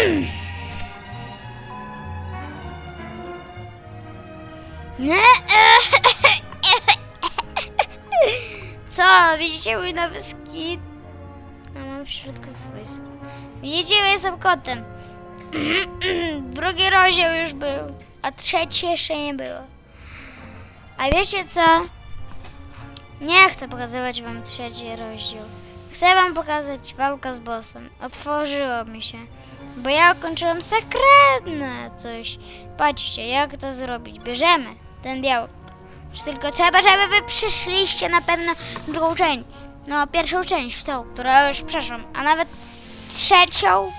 Co? Widzicie mój nowy skin? Ja mam w środku swój. Widzicie, ja jestem kotem. Drugi rozdział już był, a trzeci jeszcze nie było. A wiecie co? Nie chcę pokazywać wam trzeci rozdział. Chcę wam pokazać walkę z bossem. Otworzyło mi się. Bo ja ukończyłem sekretne coś. Patrzcie, jak to zrobić. Bierzemy ten biały. Czy Tylko trzeba, żeby wy przyszliście na pewno drugą część. No, pierwszą część, tą, którą już przeszłam. A nawet trzecią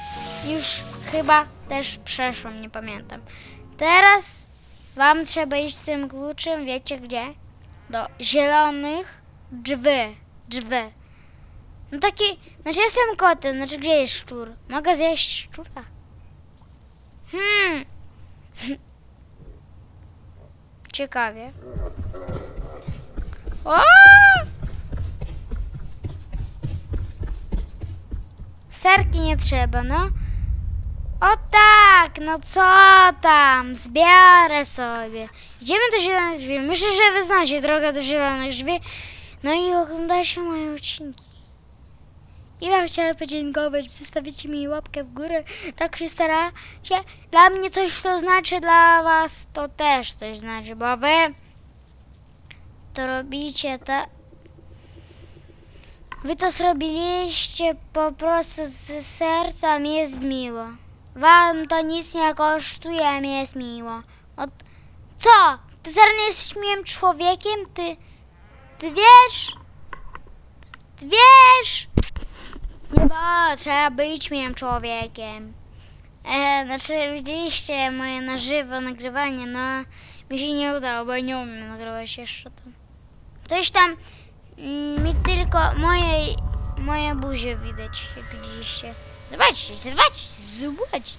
już chyba też przeszłam, nie pamiętam. Teraz wam trzeba iść tym kluczem, wiecie gdzie? Do zielonych drzwi. Drzwi. No taki, znaczy jestem kotem, znaczy gdzie jest szczur? Mogę zjeść szczura? Hmm. Ciekawie. O! Serki nie trzeba, no. O tak, no co tam, zbiorę sobie. Idziemy do zielonych drzwi. Myślę, że wy znacie drogę do zielonych drzwi. No i oglądajcie moje odcinki. I wam chciałam podziękować, zostawicie mi łapkę w górę, tak się staracie. Dla mnie coś to znaczy, dla was to też coś znaczy, bo wy to robicie to... Wy to zrobiliście po prostu z serca, mi jest miło. Wam to nic nie kosztuje, a mi jest miło. Od... Co? Ty teraz nie jesteś miłym człowiekiem? Ty... Ty wiesz? Ty wiesz? Bo trzeba być miłym człowiekiem. E, znaczy, widzieliście moje na żywo nagrywanie, no mi się nie udało, bo nie umiem nagrywać jeszcze to. Coś tam mm, mi tylko moje, moje buzie widać, jak widzieliście. Zobaczcie, zobaczcie, zobaczcie.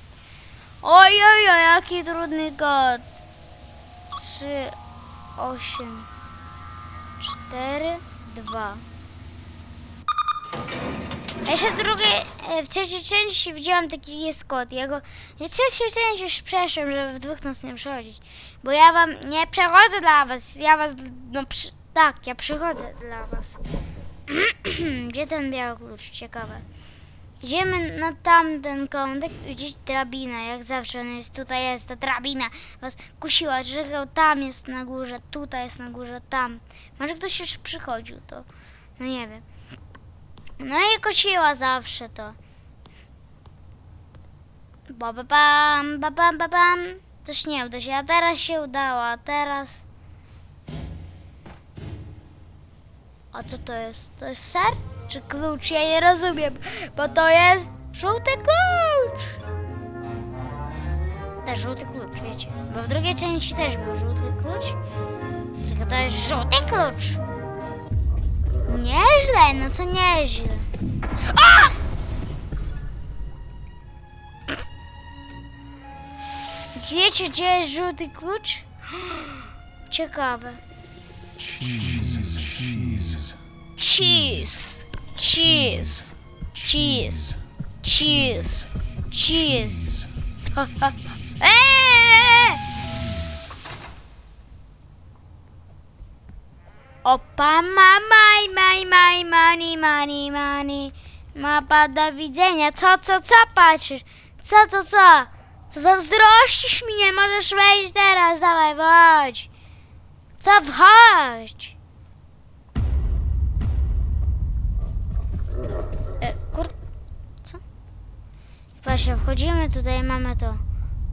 Oj, oj, oj, jaki trudny kod. Trzy, osiem, cztery, dwa. A jeszcze w drugiej, e, w trzeciej części widziałam taki jest kod. Ja go, w trzeciej części już przeszłem, żeby w dwóch nas nie przechodzić. Bo ja wam nie przechodzę dla was, ja was, no przy, tak, ja przychodzę dla was. Gdzie ten biały klucz? Ciekawe. Idziemy na tamten kątek, widzieć drabinę, jak zawsze on jest, tutaj jest ta drabina, was kusiła, że tam jest na górze, tutaj jest na górze, tam. Może ktoś już przychodził, to, no nie wiem. No i kosiła zawsze to. Ba ba bam, ba bam, ba bam. Coś nie uda się, a teraz się udało, a teraz... A co to jest? To jest ser? Czy klucz? Ja nie rozumiem, bo to jest żółty klucz. Też żółty klucz, wiecie. Bo w drugiej części też był żółty klucz. Tylko to jest żółty klucz. Nieźle, no to nieźle. A! Wiecie, gdzie jest żółty klucz? Ciekawe. Jesus, Jesus, Cheese. Cheese. Cheese. Cheese. Cheese. Ha! Opa, mama, maj, maj, mani, mani, mani. Mapa do widzenia. Co, co, co patrzysz? Co, co, co? Co zazdrościsz mi? Nie możesz wejść teraz. Dawaj, wchodź. Co, wchodź. E, kur... Co? Właśnie, wchodzimy, tutaj mamy to.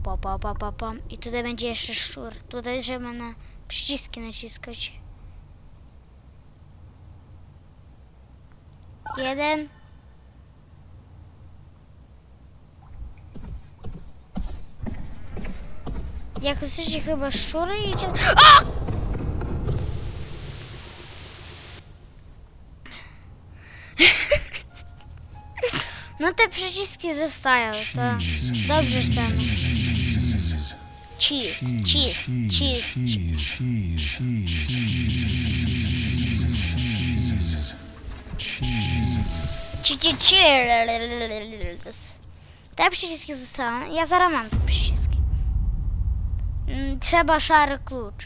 Pa, pa, pa, pa, pa. I tutaj będzie jeszcze szczur. Tutaj trzeba na przyciski naciskać. Jeden. Jak usłyszycie chyba szczury idzie... A! No te przyciski zostają, to dobrze stanie. Jesus, Cheese, cheese, cheese. Jesus. Te przyciski zostały. Ja zaraz mam te przyciski. Mm, Trzeba szary klucz.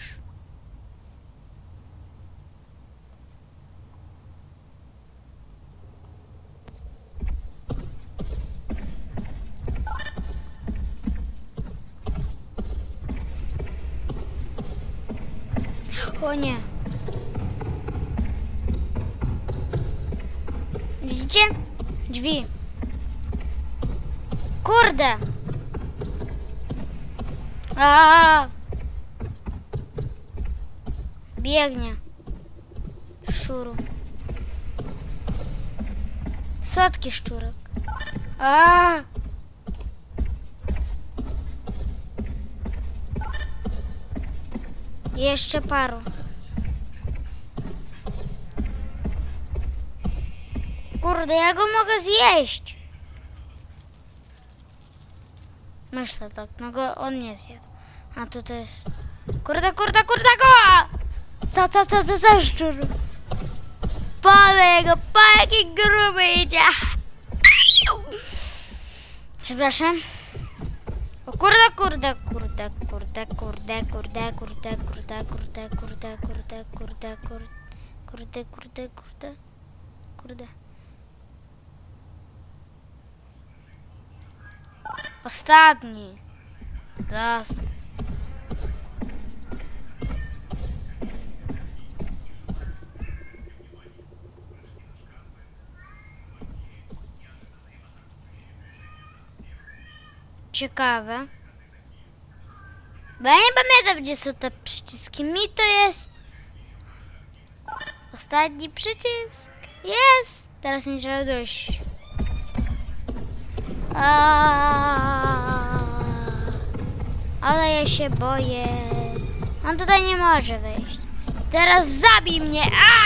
O nie. Widzicie? Drzwi. Kurde! A! Biegnie. Szczuru. Setki szczurek. A! Jeszcze paru. Kurde, ja go mogę zjeść. Myślę tak, no go on nie zjadł. A tu to jest... Kurde, kurde, kurde, go! Co, co, co, co, co, szczur? Palę go, pa, jaki gruby idzie. Przepraszam. O kurde, kurde, kurde, kurde, kurde, kurde, kurde, kurde, kurde, kurde, kurde, kurde, kurde, kurde, kurde, kurde, kurde. Ostatni. Last. Ciekawe. Bo ja nie pamiętam, gdzie są te przyciski. Mi to jest... Ostatni przycisk. Jest! Teraz mi trzeba dojść. Ale ja się boję. On tutaj nie może wejść. Teraz zabij mnie. A!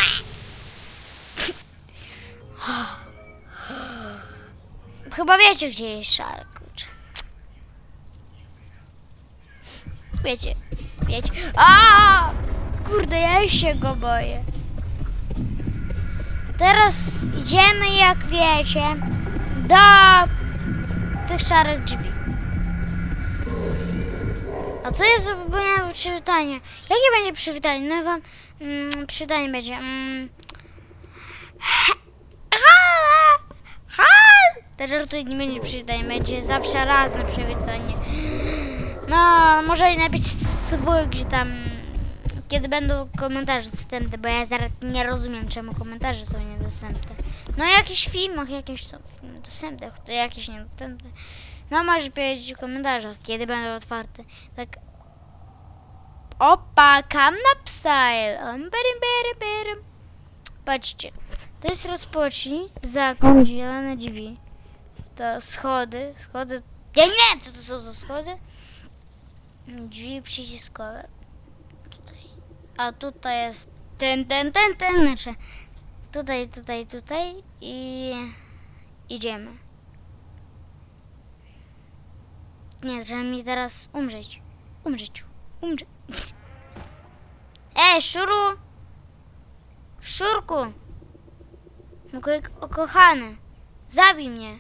Chyba wiecie, gdzie jest szary klucz. Wiecie, wiecie. A! Kurde, ja się go boję. Teraz idziemy, jak wiecie, do tych szarych drzwi. A co jest zupełnie przywitanie? Jakie będzie przywitanie? No wam mm, przywitanie będzie. Mm. Te żartuję nie będzie przywitanie, będzie zawsze razem przywitanie. No, może napisać swój, gdzie tam, kiedy będą komentarze dostępne, bo ja zaraz nie rozumiem, czemu komentarze są niedostępne. No, jakichś filmach jakieś są filmy dostępne, to jakieś niedostępne. No, możesz powiedzieć w komentarzach, kiedy będą otwarte. Tak. Opa, Camnap Style. Patrzcie, to jest rozpocznij, zakon, zielone drzwi. To schody, schody. Ja nie co to są za schody. Drzwi przyciskowe. Tutaj. A tutaj jest ten, ten, ten, ten. Znaczy, tutaj, tutaj, tutaj i idziemy. Nie, trzeba mi teraz umrzeć. Umrzeć. Umrzeć. Ej, szczuru! Szczurku! Mój kochany, zabij mnie.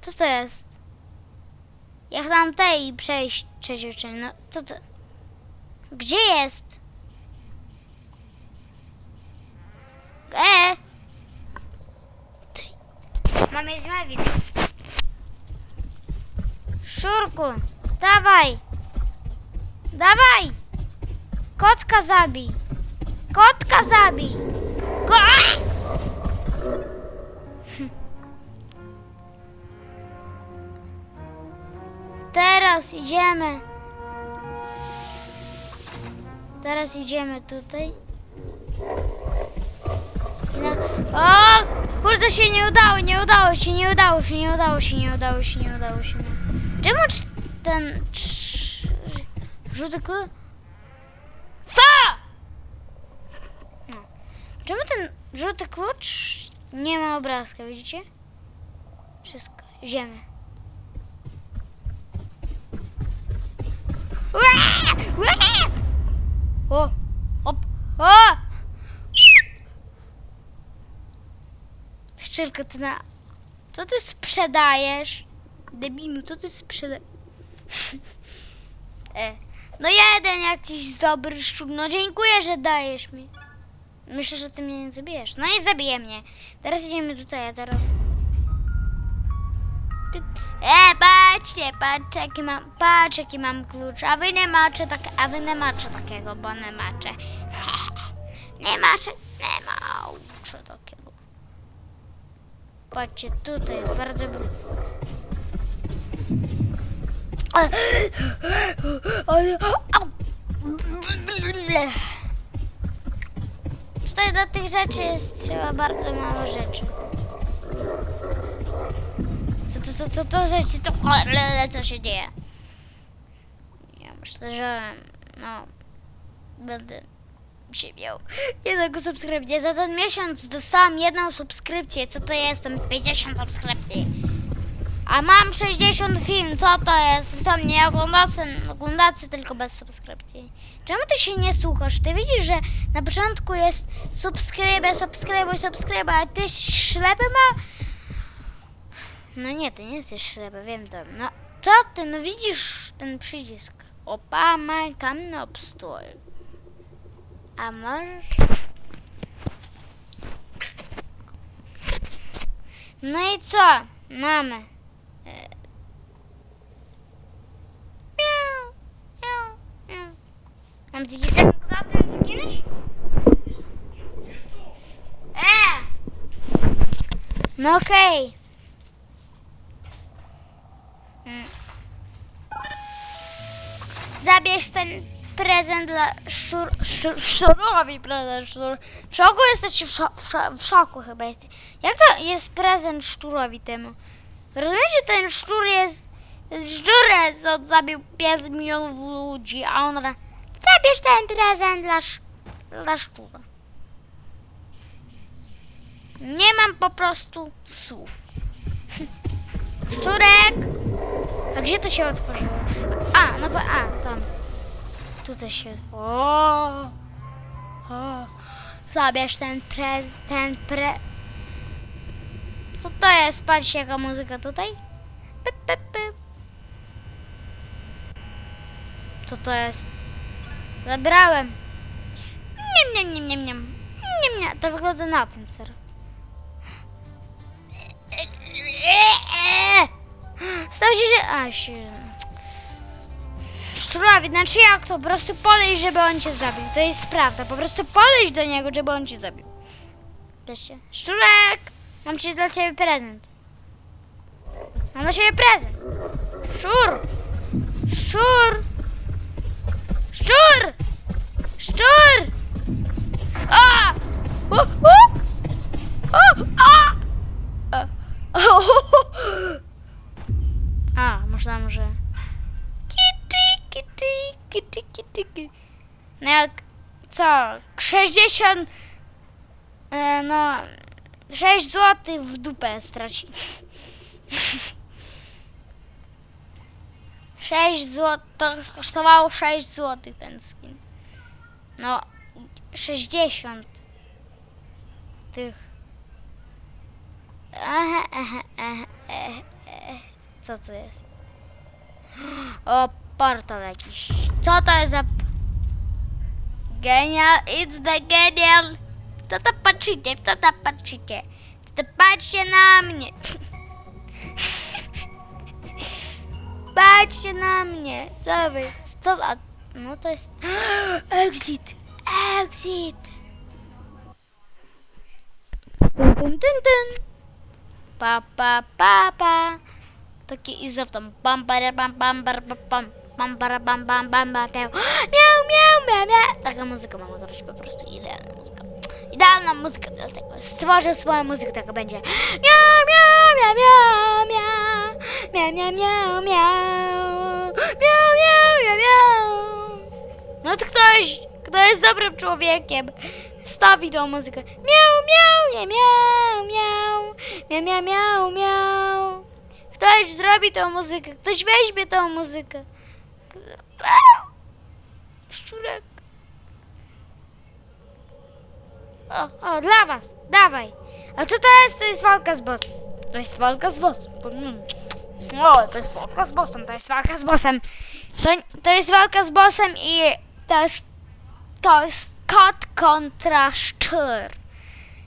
Co to jest? Ja chcę tej przejść trzecią. No, co to? Gdzie jest? E! Ty. Mam jest Mawin. Szurku, dawaj! Dawaj! Kotka zabij! Kotka zabij! Ko Teraz idziemy. Teraz idziemy tutaj. I na- O! Kurde się nie udało, nie udało się, nie udało się, nie udało się, nie udało się, nie udało się. Czemu cz- ten żółty? Co? No. Czemu ten żółty klucz nie ma obrazka, widzicie? Wszystko, idziemy. Ua! Ua! O! Op! O! Szczerka, ty na... Co ty sprzedajesz? Debilu, co ty sprzedajesz? No jeden jakiś dobry szczur. No dziękuję, że dajesz mi. Myślę, że ty mnie nie zabijesz. No i zabije mnie. Teraz idziemy tutaj, a teraz... E, patrzcie, patrzcie, jaki mam, patrz, jaki mam klucz. A wy nie macie tak, a wy nie macie takiego, bo nie macie. nie macie, nie macie takiego. Patrzcie, tutaj jest bardzo... Ale-! Tutaj do tych rzeczy jest trzeba bardzo mało rzeczy. Co to, to, to, to, rzeczy, to, ale co się dzieje? Ja myślę, że no będę miał jednego subskrypcję. Za ten miesiąc dostałam jedną subskrypcję. Co to jest? Mam 50 subskrypcji. A mam 60 film, co to jest? To mnie oglądacie, oglądacie tylko bez subskrypcji. Czemu ty się nie słuchasz? Ty widzisz, że na początku jest subskrybę, subskrybuj, subskrybuj, a ty ślepy ma... No nie, ty nie jesteś ślepy, wiem to. No co ty, no widzisz ten przycisk. Opa, majkam na obstój. A możesz... No i co? Mamy. E. Mam zgadzać na ten kiedyś? E! No okej. Mm. Zabierz ten prezent dla szczur, szczur, szczurowi prezent szczur. W szoku jesteś w, szo, w, szo, w szoku chyba jesteś. Jak to jest prezent szczurowi temu? Rozumiecie, ten szczur jest ten szczurec, zabił 5 milionów ludzi, a on ra- zabierz ten prezent dla, sz, dla szczura. Nie mam po prostu słów. Szczurek! A gdzie to się otworzyło? A, no bo, a, tam. Tutaj się otworzyło. O, o. Zabierz ten prez, ten pre... Co to jest? Patrzcie jaka muzyka tutaj. Pyp, pyp, pyp. Co to jest? Zabrałem. Nie, nie, nie, nie, nie. Nie, nie. To wygląda na ten ser. Stał się, że... A, się... Szczurowi, znaczy jak to? Po prostu podejść, żeby on cię zabił. To jest prawda. Po prostu podejść do niego, żeby on cię zabił. Wiecie? Szczurek! Mam ci dla ciebie prezent. Mam dla ciebie prezent. Szczur! Szczur! Szczur! Szczur! A! U, u! O! A! A! A, myślałam, że... Kitty, kitty, kitty, kitty, kitty. No jak... Co? 60... E, no... 6 złotych w dupę straci. 6 zł, to kosztowało 6 złotych ten skin. No, 60 tych. Aha, aha, aha, aha, aha. Co to jest? O, portal jakiś. Co to jest za... Genial, it's the genial. Co to patrzycie, co to patrzycie? Co to patrzcie na mnie. Patrzcie na mnie. Co wy? Co? No to jest... Exit! Exit! Tun, tun, tun, tun. Pa, pa, pa, pa. Taki izow tam. Pam, para, pam, pam, pam, pam. Pam, para, pam, pam, pam, pam, miau. Miau, miau, miau. Taka muzyka mam grać, po prostu idealna muzyka. Idealna muzyka do tego. Stworzę swoją muzykę, taka będzie. Miau, miau, miau, miau, miau. Miau, miau, miau, miau. Miau, miau, miau, miau. No to ktoś, kto jest dobrym człowiekiem, stawi tą muzykę. Miau, miau, miau, miau, miau. Miau, miau, miau, miau. Ktoś zrobi tą muzykę, ktoś weźmie tą muzykę. Szczurek. O, o, dla was, dawaj. A co to jest? To jest walka z bossem. To jest walka z bossem. Mm. O, to jest walka z bossem, to jest walka z bossem. To, to jest walka z bossem i to jest, to jest kot kontra szczur.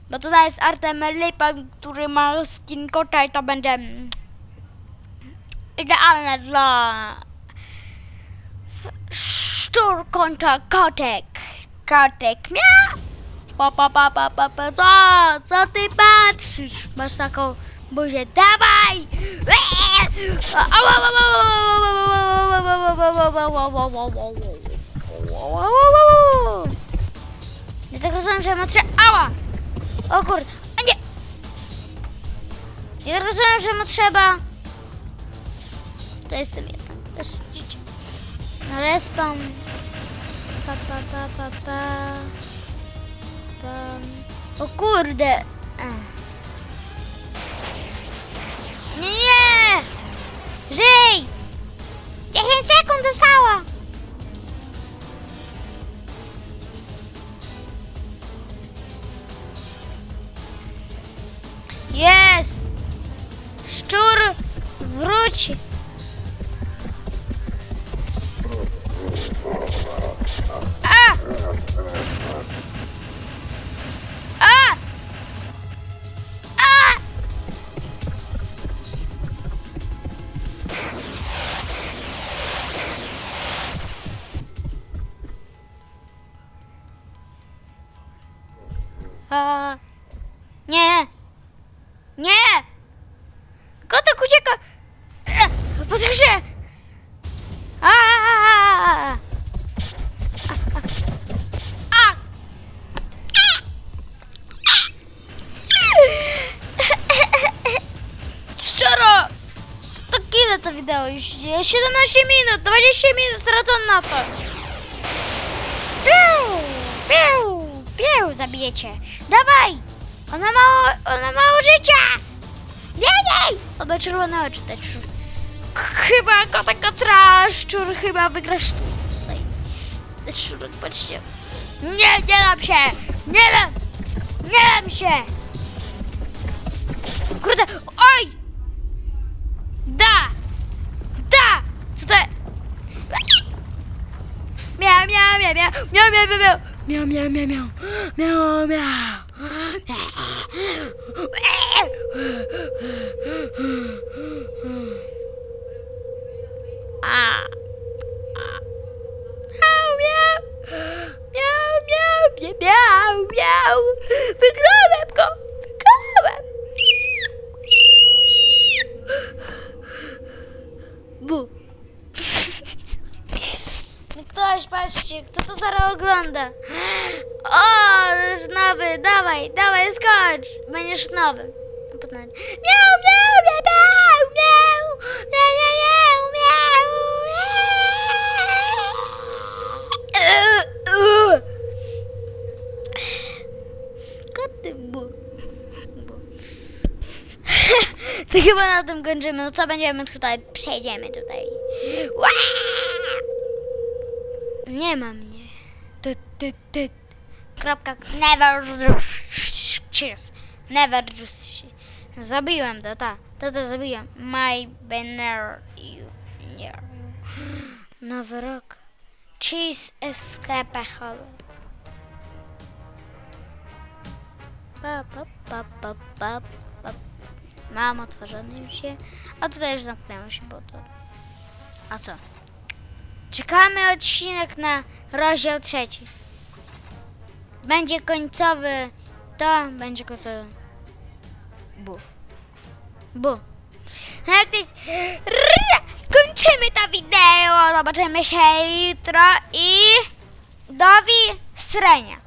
Bo tutaj jest Artem Lipan, który ma skin kota i to będzie mm, idealne dla szczur kontra kotek. Kotek miał. Pa, pa, pa, pa, pa, pa, co? Co ty patrzysz? Masz taką buzię, dawaj! Ja tak rozumiem, że ma trzy... Ała! O kurde, a nie! Ja tak rozumiem, że mu trzeba... To jestem jeden. No respawn. Pa, pa, pa, pa, pa. Pam. O kurde! Nie, nie! Żyj! 10 sekund zostało! Jest! Szczur, wróć! To wideo już dzieje? 17 minut, 20 minut stracone na to. Piu, piu, piu, zabijecie. Dawaj! Ona ma, ona ma życia! Więcej! Ona czerwone oczy też. Chyba kotek kontra szczur chyba wygrasz tutaj. Ten szczurek, patrzcie. Nie, nie dam się! Nie dam! Nie dam się! Kurde, oj! Da! 喵喵喵喵喵喵。喵喵喵喵喵喵！啊！喵喵喵喵喵喵！Wygrałem! Patrzcie, kto to zaraz ogląda. O, jest nowy, dawaj, dawaj, skocz. Będziesz nowy. Miau, miau, miau, miau, miau, miau, miau, miau. Koty bu. To chyba na tym kończymy. No co będziemy tutaj? Przejdziemy tutaj. Uaa! Nie ma mnie. Ty, ty, ty. Kropka. Never cheers. Never just. Zabiłem to, tak. To to zabiłem. My banner junior. Nowy rok. Cheese escape holo. Pa, pa, pa, pa, pa, pa. Mam otworzony już się. A tutaj już zamknęło się po to. A co? Czekamy odcinek na rozdział trzeci. Będzie końcowy. To będzie końcowy. Bu. Bu. Kończymy to wideo. Zobaczymy się jutro i do widzenia.